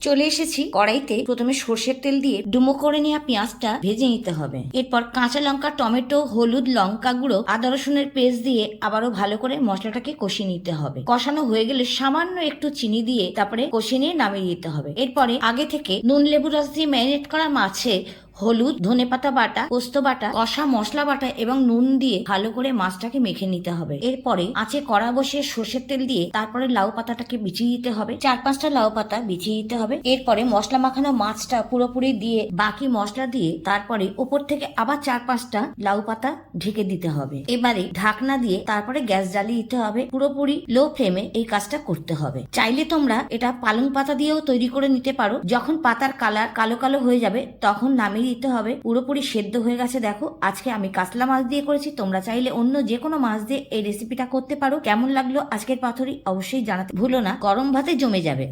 চলে এসেছি কড়াইতে। প্রথমে সর্ষের তেল দিয়ে ডুমো করে নেওয়া পেঁয়াজটা ভেজে নিতে হবে। এরপর কাঁচা লঙ্কা, টমেটো, হলুদ লঙ্কা গুঁড়ো, আদা রসুনের পেস্ট দিয়ে আবারও ভালো করে মশলাটাকে কষিয়ে নিতে হবে। কষানো হয়ে গেলে সামান্য একটু চিনি দিয়ে তারপরে কষিয়ে নিয়ে নামিয়ে দিতে হবে। এরপরে আগে থেকে নুন, লেবু রস দিয়ে ম্যারিনেট করা মাছে হলুদ ধনেপাতা বাটা, পোস্ত বাটা, কষা মশলা বাটা এবং নুন দিয়ে ভালো করে মাছটাকে মেখে নিতে হবে। এরপরে আঁচে কড়া বসিয়ে সর্ষের তেল দিয়ে তারপরে লাউ পাতাটাকে বিছিয়ে দিতে হবে। চার পাঁচটা লাউ পাতা বিছিয়ে দিতে হবে। এরপরে মশলা মাখানো মাছটা পুরোপুরি দিয়ে বাকি মশলা দিয়ে তারপরে উপর থেকে আবার চার পাঁচটা লাউ পাতা ঢেকে দিতে হবে। এবারে ঢাকনা দিয়ে তারপরে গ্যাস জ্বালিয়ে দিতে হবে। পুরোপুরি লো ফ্লেমে এই কাজটা করতে হবে। চাইলে তোমরা এটা পালং পাতা দিয়েও তৈরি করে নিতে পারো। যখন পাতার কালার কালো কালো হয়ে যাবে, তখন নামিয়ে দিতে হবে। পুরোপুরি সেদ্ধ হয়ে গেছে, দেখো। আজকে আমি কাতলা মাছ দিয়ে করেছি। তোমরা চাইলে অন্য যে কোনো মাছ দিয়ে এই রেসিপিটা করতে পারো। কেমন লাগল আজকের পাথরি অবশ্যই জানাতে ভুলো না। গরম ভাতে জমে যাবে।